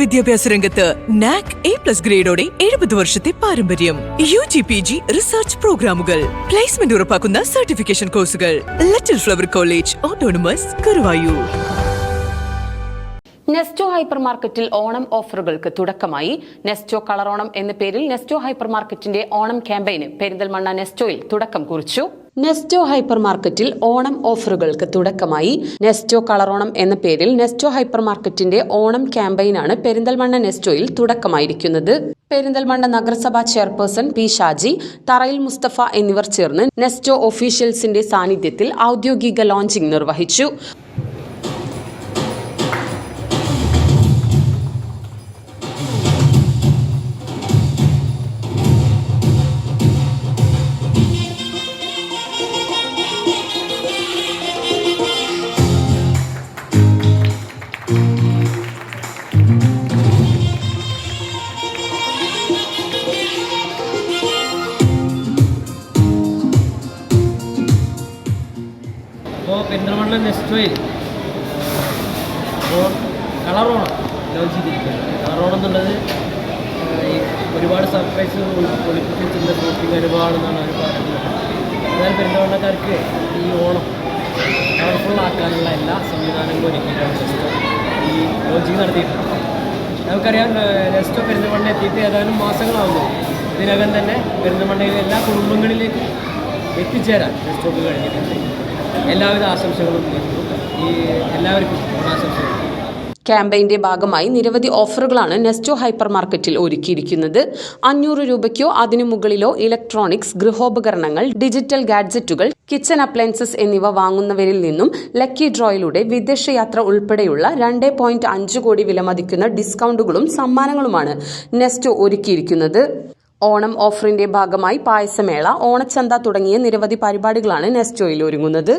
വിദ്യാഭ്യാസ രംഗത്ത് NAAC A plus ഗ്രേഡോടെ എഴുപത് വർഷത്തെ പാരമ്പര്യം. U G P G research പ്രോഗ്രാമുകൾ പ്ലേസ്മെന്റ് ഉറപ്പാക്കുന്ന സർട്ടിഫിക്കേഷൻ കോഴ്സുകൾ Little Flower College autonomous Guruvayur Nesto hyper മാർക്കറ്റിൽ ഓണം ഓഫറുകൾക്ക് തുടക്കമായി. നെസ്റ്റോ കളറോണം എന്ന പേരിൽ നെസ്റ്റോ ഹൈപ്പർ മാർക്കറ്റിന്റെ ഓണം ക്യാമ്പയിന് പെരിന്തൽമണ്ണ നെസ്റ്റോയിൽ തുടക്കം കുറിച്ചു. നെസ്റ്റോ ഹൈപ്പർ മാർക്കറ്റിൽ ഓണം ഓഫറുകൾക്ക് തുടക്കമായി. നെസ്റ്റോ കളറോണം എന്ന പേരിൽ നെസ്റ്റോ ഹൈപ്പർ മാർക്കറ്റിന്റെ ഓണം ക്യാമ്പയിനാണ് പെരിന്തൽമണ്ണ നെസ്റ്റോയിൽ തുടക്കമായിരിക്കുന്നത്. പെരിന്തൽമണ്ണ നഗരസഭാ ചെയർപേഴ്സൺ പി ഷാജി തറയിൽ മുസ്തഫ എന്നിവർ ചേർന്ന് നെസ്റ്റോ ഒഫീഷ്യൽസിന്റെ സാന്നിധ്യത്തിൽ ഔദ്യോഗിക ലോഞ്ചിംഗ് നിർവഹിച്ചു. അപ്പോൾ പെരിന്തൽമണ്ണ നെക്സ്റ്റോയിൽ അപ്പോൾ കളറോണം ലോഞ്ച് ചെയ്തിരിക്കുകയാണ് കളറോണം എന്നുള്ളത് ഒരുപാട് സർപ്രൈസ് ഒളിപ്പിച്ചിട്ടുള്ള ഷോപ്പിംഗ് ഒരുപാടെന്നാണ് അവർ പറയുന്നത്. എന്നാൽ പെരിന്തൽമണ്ണക്കാർക്ക് ഈ ഓണം കളർഫുൾ ആക്കാനുള്ള എല്ലാ സംവിധാനങ്ങളും ഒരുക്കിയിട്ടാണ് നെസ്റ്റോ ഈ ലോഞ്ചിങ് നടത്തിയിട്ടുണ്ട് നമുക്കറിയാം നെസ്റ്റോ പെരിന്തൽമണ്ണ എത്തിയിട്ട് ഏതാനും മാസങ്ങളാവുന്നു. ഇതിനകം തന്നെ പെരിന്തൽമണ്ണയിലെ എല്ലാ കുടുംബങ്ങളിലേക്കും എത്തിച്ചേരാൻ നെസ്റ്റോക്ക് കഴിഞ്ഞിട്ടുണ്ട്. എല്ലാവിധ ആശംസകളും ഈ എല്ലാവർക്കും ഓണാശംസകൾ. ക്യാമ്പയിന്റെ ഭാഗമായി നിരവധി ഓഫറുകളാണ് നെസ്റ്റോ ഹൈപ്പർ മാർക്കറ്റിൽ ഒരുക്കിയിരിക്കുന്നത്. അഞ്ഞൂറ് രൂപയ്ക്കോ അതിനു മുകളിലോ ഇലക്ട്രോണിക്സ് ഗൃഹോപകരണങ്ങൾ ഡിജിറ്റൽ ഗാഡ്ജറ്റുകൾ കിച്ചൺ അപ്ലയൻസസ് എന്നിവ വാങ്ങുന്നവരിൽ നിന്നും ലക്കി ഡ്രോയിലൂടെ വിദേശയാത്ര ഉൾപ്പെടെയുള്ള രണ്ട് പോയിന്റ് അഞ്ച് കോടി വിലമതിക്കുന്ന ഡിസ്കൗണ്ടുകളും സമ്മാനങ്ങളുമാണ് നെസ്റ്റോ ഒരുക്കിയിരിക്കുന്നത്. ഓണം ഓഫറിന്റെ ഭാഗമായി പായസമേള ഓണച്ചന്ത തുടങ്ങിയ നിരവധി പരിപാടികളാണ് നെസ്റ്റോയിൽ ഒരുങ്ങുന്നത്.